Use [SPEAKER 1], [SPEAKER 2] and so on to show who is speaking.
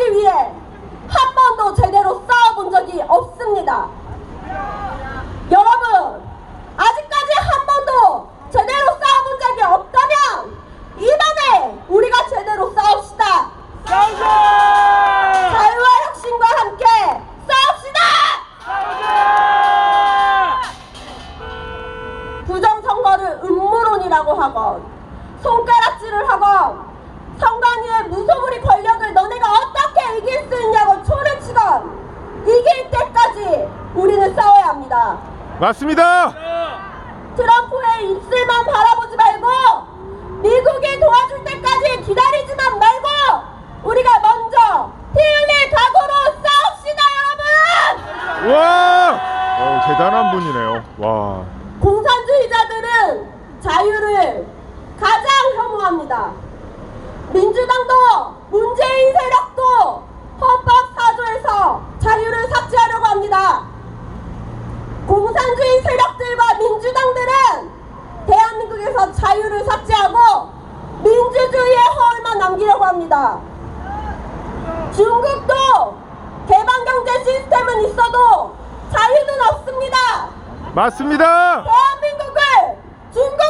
[SPEAKER 1] 얻기 위해 한 번도 제대로 싸워본 적이 없습니다. 여러분, 아직까지 한 번도 제대로 싸워본 적이 없다면 이번에 우리가 제대로 싸웁시다.
[SPEAKER 2] 싸우자!
[SPEAKER 1] 자유와 혁신과 함께 싸웁시다. 부정선거를 음모론이라고 하건 손가락질을 하건 선관위의 무소불위 권력을 너네가 어떻게 이길 수 있냐고 초를 치건 이길 때까지 우리는 싸워야 합니다.
[SPEAKER 3] 맞습니다.
[SPEAKER 1] 트럼프의 입술만 바라보지 말고 미국이 도와줄 때까지 기다리지만 말고 우리가 먼저 피 흘릴 각오로 싸웁시다 여러분!
[SPEAKER 3] 와, 어, 대단한 분이네요. 와,
[SPEAKER 1] 공산주의자들은 자유를 가장 혐오합니다. 민주당도 문재인 세력 한다. 중국도 개방경제 시스템은 있어도 자유는 없습니다.
[SPEAKER 3] 맞습니다.
[SPEAKER 1] 대한민국을 중국